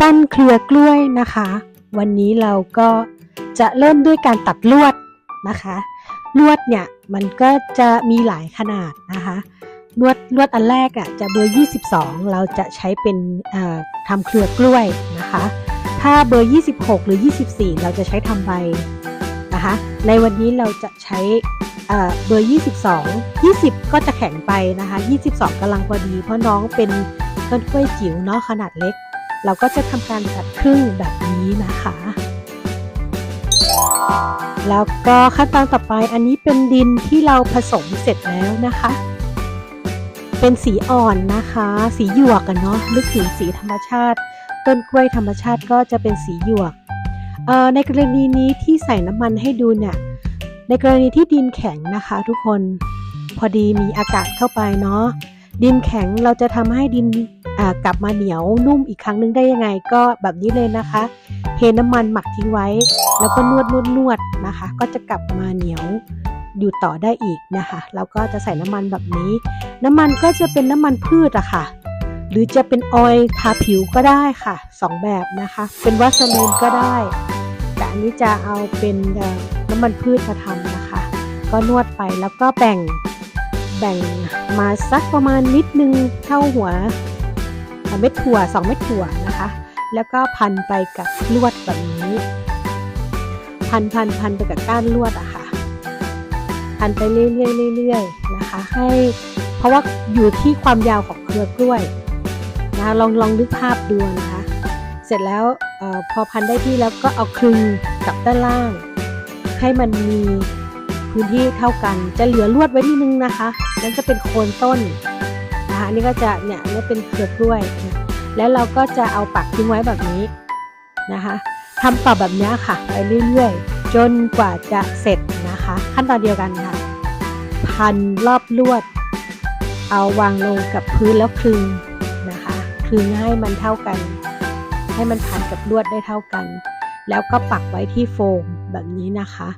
ปั้นเครือกล้วยนะคะ วันนี้เราก็จะเริ่มด้วยการตัดลวดนะคะ ลวดเนี่ยมันก็จะมีหลายขนาดนะคะ ลวดลวดอันแรกอะจะเบอร์ 22 เราจะใช้เป็นทำเครือกล้วยนะคะ ถ้าเบอร์ 26 หรือ 24 เราจะใช้ทำใบนะคะ ในวันนี้เราจะใช้เอ่อเบอร์ 22 20 ก็จะแข็งไปนะคะ 22กำลังพอดี เพราะน้องเป็นต้นกล้วยจิ๋วเนาะขนาดเล็ก เราก็จะทำการตัดครึ่งแบบนี้นะคะ แล้วก็ขั้นตอนต่อไปอันนี้เป็นดินที่เราผสมเสร็จแล้วนะคะ เป็นสีอ่อนนะคะ สีหยวกกันเนาะนึกถึงสีธรรมชาติ ต้นกล้วยธรรมชาติก็จะเป็นสีหยวกในกรณีนี้ที่ใส่น้ำมันให้ดูเนี่ย ในกรณีที่ดินแข็งนะคะ ทุกคนพอดีมีอากาศเข้าไปเนาะดินแข็งเราจะทำให้ดิน กลับมาเหนียวนุ่มอีกครั้งหนึงได้ยังไงก็แบบนี้เลยนะคะเทน้ำมันหมักทิ้งไว้ แล้วก็นวดนวดนวดนะคะ ก็จะกลับมาเหนียวอยู่ต่อได้อีกนะคะแล้วก็จะใส่น้ำมันแบบนี้ น้ำมันก็จะเป็นน้ำมันพืชอะค่ะ หรือจะเป็นออยล์ทาผิวก็ได้ค่ะสองแบบนะคะ เป็นวาสลีนก็ได้ แต่อันนี้จะเอาเป็นน้ำมันพืชมาทำนะคะ ก็นวดไปแล้วก็แบ่งแบ่งมาสักประมาณนิดนึงเท่าหัว เม็ดถั่ว 2 เม็ดถั่วนะคะ แล้วก็พันไปกับลวดแบบนี้ พันพันพันไปกับก้านลวดอะค่ะ พันไปเรื่อยๆเรื่อยๆนะคะ ให้เพราะว่าอยู่ที่ความยาวของเครือกล้วยนะคะลองลองนึกภาพดูนะคะ เสร็จแล้วออพอพันได้ที่แล้วก็เอาคลึงกับด้านล่าง ให้มันมีพื้นที่เท่ากัน จะเหลือลวดไว้นิดนึงนะคะนั่นจะเป็นโคนต้น นะคะอันนี้ก็จะเนี่ยนี่เป็นเครือกล้วย แล้วเราก็จะเอาปักทิ้งไว้แบบนี้นะคะทำต่อแบบนี้ค่ะ ไปเรื่อยๆ จนกว่าจะเสร็จนะคะ ขั้นตอนเดียวกันค่ะ พันรอบลวด เอาวางลงกับพื้นแล้วคลึงนะคะคลึงให้มันเท่ากัน ให้มันพันกับลวดได้เท่ากัน แล้วก็ปักไว้ที่โฟมแบบนี้นะคะ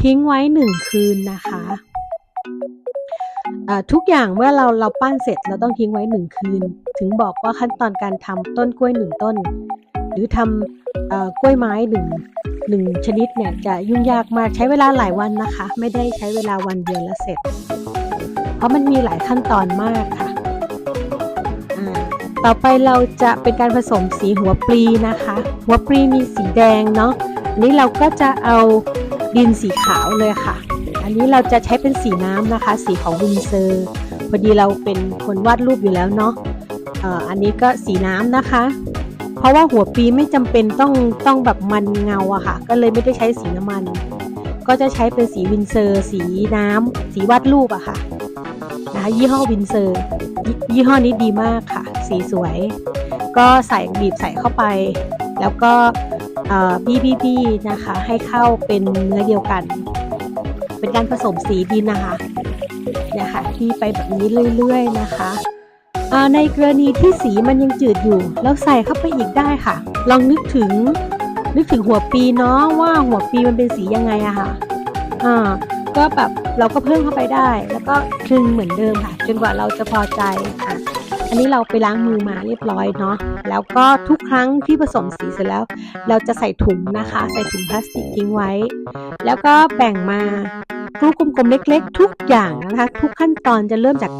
ทิ้งไว้หนึ่งคืนนะคะ ทุกอย่างเมื่อเราเราปั้นเสร็จเราต้องทิ้งไว้หนึ่งคืน ถึงบอกว่าขั้นตอนการทำต้นกล้วยหนึ่งต้น หรือทำเอ่อกล้วยไม้หนึ่งหนึ่งชนิดเนี่ยจะยุ่งยากมากใช้เวลาหลายวันนะคะ ไม่ได้ใช้เวลาวันเดียวแล้วเสร็จ เพราะมันมีหลายขั้นตอนมากค่ะอ่าต่อไปเราจะเป็นการผสมสีหัวปลีนะคะ หัวปลีมีสีแดงเนาะอันนี้เราก็จะเอาดินสีขาวเลยค่ะ อันนี้เราจะใช้เป็นสีน้ำนะคะ สีของวินเซอร์พอดีเราเป็นคนวาดรูปอยู่แล้วเนาะอันนี้ก็สีน้ำนะคะ เพราะว่าหัวปีไม่จำเป็นต้องต้องแบบมันเงาอะค่ะ ก็เลยไม่ได้ใช้สีน้ำมัน ก็จะใช้เป็นสีวินเซอร์ สีน้ำสีวาดรูปอะค่ะนะคะยี่ห้อวินเซอร์ยี่ห้อนี้ดีมากค่ะ สีสวย ก็ใส่บีบใส่เข้าไป แล้วก็บีบีบีนะคะ ให้เข้าเป็นเนื้อเดียวกัน เป็นการผสมสีดินนะคะเนี่ยค่ะที่ไปแบบนี้เรื่อยๆนะคะอ่าในกรณีที่สีมันยังจืดอยู่ แล้วใส่เข้าไปอีกได้ค่ะ ลองนึกถึงนึกถึงหัวปีเนาะว่าหัวปีมันเป็นสียังไงอะค่ะอ่าก็แบบเราก็เพิ่มเข้าไปได้ แล้วก็คลึงเหมือนเดิมค่ะ จนกว่าเราจะพอใจ อันนี้เราไปล้างมือมาเรียบร้อยเนาะ แล้วก็ทุกครั้งที่ผสมสีเสร็จแล้ว เราจะใส่ถุงนะคะ ใส่ถุงพลาสติกทิ้งไว้ แล้วก็แบ่งมากลูกกลมๆเล็ก ๆ ทุกอย่างนะคะ ทุกขั้นตอนจะเริ่มจาก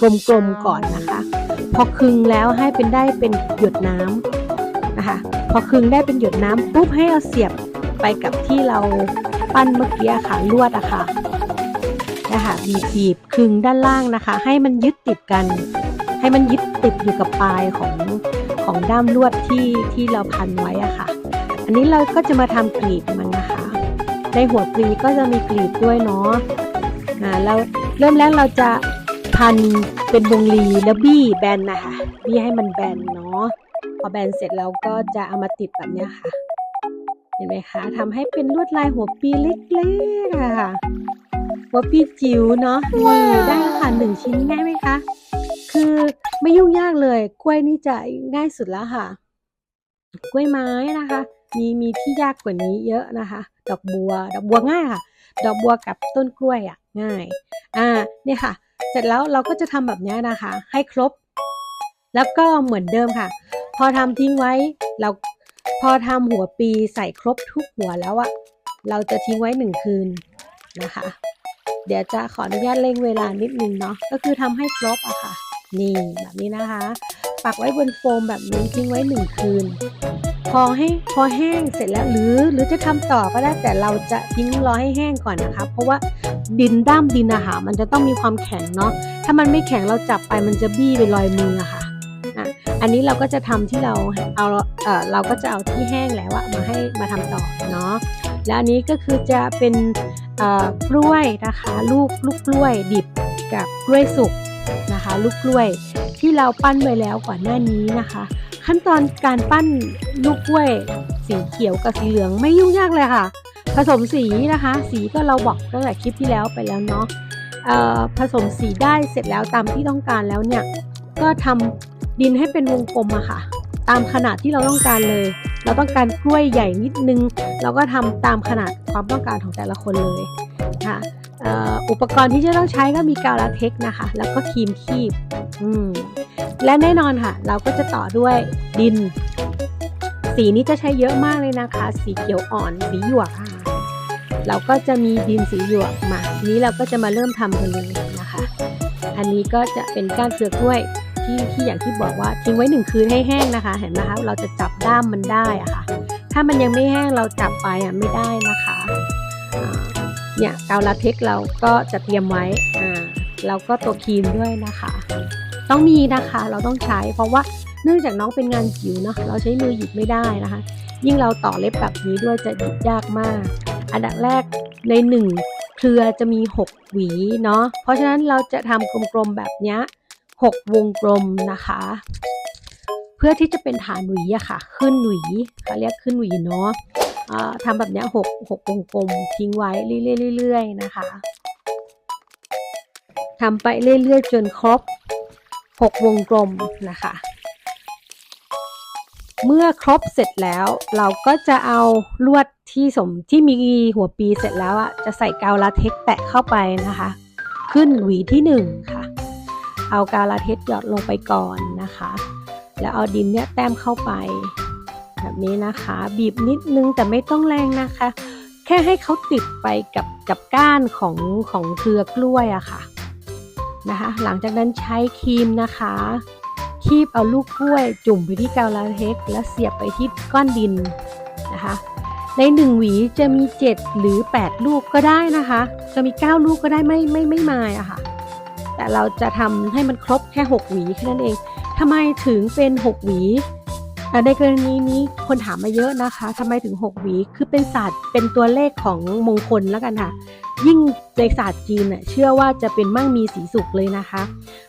กลมๆก่อนนะคะ พอคึงแล้วให้เป็นได้เป็นหยดน้ำนะคะ พอคึงได้เป็นหยดน้ำปุ๊บให้เอาเสียบไปกับที่เราปั้นเมื่อกี้ค่ะลวดอะค่ะนะคะบีบีบคึงด้านล่างนะคะ ให้มันยึดติดกัน ให้มันยึดติดอยู่กับปลายของของด้ามลวดที่ที่เราพันไว้อะค่ะ อันนี้เราก็จะมาทำกลีบมันนะคะ ในหัวปลีก็จะมีกลีบด้วยเนาะอ่าแล้วเริ่มแรกเราจะพันเป็นวงรีแล้วบี้แบนนะคะบี้ให้มันแบนเนาะพอแบนเสร็จแล้วก็จะเอามาติดแบบเนี้ยค่ะ เห็นไหมคะทำให้เป็นลวดลายหัวปีเล็กๆอะค่ะหัวปีจิ๋วเนาะนี่ได้ค่ะหนึ่งชิ้นง่ายไหมคะ คือไม่ยุ่งยากเลย กล้วยนี่จะง่ายสุดแล้วค่ะ กล้วยไม้นะคะ มีมีที่ยากกว่านี้เยอะนะคะ ดอกบัว ดอกบัวง่ายค่ะ ดอกบัวกับต้นกล้วยอะง่าย อ่าเนี่ยค่ะ เสร็จแล้วเราก็จะทำแบบนี้นะคะ ให้ครบ แล้วก็เหมือนเดิมค่ะ พอทำทิ้งไว้เราพอทำหัวปีใส่ครบทุกหัวแล้วอะเราจะทิ้งไว้หนึ่งคืนนะคะ เดี๋ยวจะขออนุญาตเร่งเวลานิดนึงเนาะก็คือทำให้ครบอะค่ะ นี่แบบนี้นะคะ ปักไว้บนโฟมแบบนี้ทิ้งไว้หนึ่งคืน พอให้พอแห้งเสร็จแล้วหรือหรือจะทำต่อก็ได้แต่เราจะทิ้งรอให้แห้งก่อนนะคะ เพราะว่าดินด้ามดินอะค่ะมันจะต้องมีความแข็งเนาะถ้ามันไม่แข็งเราจับไปมันจะบี้ไปลอยมืออะค่ะอะอันนี้เราก็จะทำที่เราเอาเออเราก็จะเอาที่แห้งแล้วอะมาให้มาทำต่อเนาะแล้วอันนี้ก็คือจะเป็นกล้วยนะคะ ลูกลูกกล้วยดิบกับกล้วยสุก ลูกกล้วย ที่เราปั้นไว้แล้วก่อนหน้านี้นะคะ ขั้นตอนการปั้นลูกกล้วย สีเขียวกับสีเหลืองไม่ยุ่งยากเลยค่ะ ผสมสีนะคะ สีก็เราบอกตั้งแต่คลิปที่แล้วไปแล้วเนาะผสมสีได้เสร็จแล้วตามที่ต้องการแล้วเนี่ยก็ทำดินให้เป็นวงกลมอะค่ะ ตามขนาดที่เราต้องการเลย เราต้องการกล้วยใหญ่นิดนึง เราก็ทำตามขนาดความต้องการของแต่ละคนเลยค่ะ อุปกรณ์ที่จะต้องใช้ก็มีกาวลาเท็กนะคะ แล้วก็ครีมคีบและแน่นอนค่ะ เราก็จะต่อด้วยดิน สีนี้จะใช้เยอะมากเลยนะคะ สีเขียวอ่อนสีหยวกค่ะเราก็จะมีดินสีหยวกมาทีนี้เราก็จะมาเริ่มทำกันเลยนะคะ อันนี้ก็จะเป็นก้านเปลือกกล้วยที่ที่อย่างที่บอกว่าทิ้งไว้หนึ่งคืนให้แห้งนะคะ เห็นไหมคะเราจะจับด้ามมันได้อะค่ะ ถ้ามันยังไม่แห้งเราจับไปอะไม่ได้นะคะ เนี่ยกาวลาเท็กเราก็จะเตรียมไว้อ่าแล้วก็ตัวครีมด้วยนะคะ ต้องมีนะคะเราต้องใช้เพราะว่าเนื่องจากน้องเป็นงานจิ๋วเนาะเราใช้มือหยิบไม่ได้นะคะ ยิ่งเราต่อเล็บแบบนี้ด้วยจะหยิบยากมาก อันดับแรกในหนึ่งเครือจะมี 6 หวีเนาะเพราะฉะนั้นเราจะทำกลมๆแบบนี้ยหกวงกลมนะคะ เพื่อที่จะเป็นฐานหวีอะค่ะ ขึ้นหวีเขาเรียกขึ้นหวีเนาะ ทำแบบนี้หกหกวงกลมทิ้งไว้เรื่อยๆๆนะคะทำไปเรื่อยๆ จนครบ6วงกลมนะคะ เมื่อครบเสร็จแล้วเราก็จะเอาลวดที่สมที่มีหัวปีเสร็จแล้วอะจะใส่กาวลาเท็กแปะเข้าไปนะคะ ขึ้นหวีที่หนึ่งค่ะ เอากาวลาเท็กหยอดลงไปก่อนนะคะ แล้วเอาดินเนี่ยแต้มเข้าไป แบบนี้นะคะ บีบนิดนึงแต่ไม่ต้องแรงนะคะ แค่ให้เขาติดไปกับกับก้านของของเครือกล้วยอะค่ะนะคะ หลังจากนั้นใช้ครีมนะคะ คีบเอาลูกกล้วย จุ่มไปที่กาวลาเท็กแล้วเสียบไปที่ก้อนดินนะคะ ในหนึ่งหวีจะมี 7 หรือ 8 ลูกก็ได้นะคะ จะมี 9 ลูกก็ได้ไม่ไม่ไม่มายอะค่ะแต่เราจะทำให้มันครบแค่ 6 หวีแค่นั้นเองทำไมถึงเป็น 6 หวี ในกรณีนี้คนถามมาเยอะนะคะทำไมถึง 6 หวี คือเป็นศาสตร์เป็นตัวเลขของมงคลแล้วกันค่ะ ยิ่งในศาสตร์จีนเน่ยเชื่อว่าจะเป็นมั่งมีสีสุขเลยนะคะ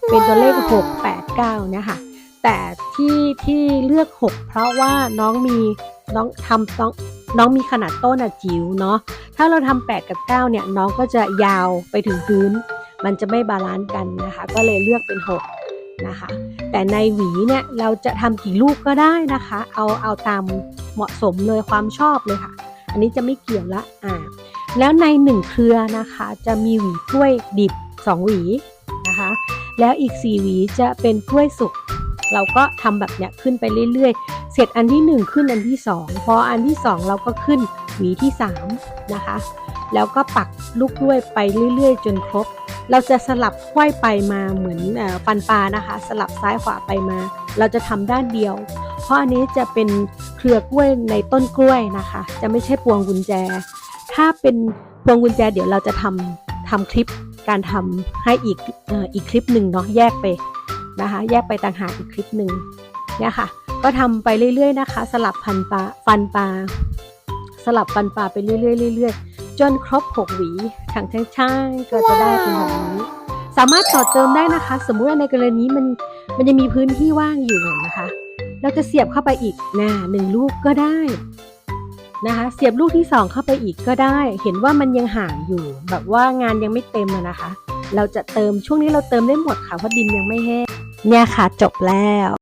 เป็นตัวเลข 6 8 9เนี่ยค่ะแต่ที่ที่เลือก 6 เพราะว่าน้องมีน้องทำน้องน้องมีขนาดต้นอะจิ๋วเนาะถ้าเราทำ8กับ 9 เนี่ย น้องก็จะยาวไปถึงพื้น มันจะไม่บาลานซ์กันนะคะ ก็เลยเลือกเป็น 6 นะคะ แต่ในหวีเนี่ยเราจะทำกี่ลูกก็ได้นะคะ เอาเอาตามเหมาะสมเลยความชอบเลยค่ะ อันนี้จะไม่เกี่ยวละอ่าแล้วในหนึ่งเครือนะคะจะมีหวีกล้วยดิบ 2 หวีนะคะ แล้วอีก 4 หวีจะเป็นกล้วยสุกเราก็ทำแบบเนี้ยขึ้นไปเรื่อยๆ เสร็จอันที่ 1 ขึ้นอันที่ 2 พออันที่ 2 เราก็ขึ้นหวีที่ 3 นะคะ แล้วก็ปักลูกกล้วยไปเรื่อยๆ จนครบ เราจะสลับไขว้ไปมาเหมือนเออฟันปลานะคะ สลับซ้ายขวาไปมา เราจะทำด้านเดียว เพราะอันนี้จะเป็นเครือกล้วยในต้นกล้วยนะคะ จะไม่ใช่พวงกุญแจ ถ้าเป็นพวงกุญแจเดี๋ยวเราจะทำทำคลิปการทำให้อีกอีกคลิปหนึ่งเนาะแยกไปนะคะ แยกไปต่างหากอีกคลิปหนึ่งเนี่ยค่ะ ก็ทำไปเรื่อยๆนะคะ สลับพันปลาฟันปลาสลับฟันปลาไปเรื่อยๆเรื่อยๆ จนครบหกหวีถังช่างๆก็จะได้เป็นแบบนี้สามารถต่อเติมได้นะคะ สมมุติว่าในกรณีมันมันจะมีพื้นที่ว่างอยู่นะคะ เราจะเสียบเข้าไปอีกนะหนึ่งลูกก็ได้นะคะ เสียบลูกที่ 2 เข้าไปอีกก็ได้ เห็นว่ามันยังห่างอยู่ แบบว่างานยังไม่เต็มนะคะ เราจะเติมช่วงนี้เราเติมได้หมดค่ะเพราะดินยังไม่แห้งเนี่ยค่ะจบแล้ว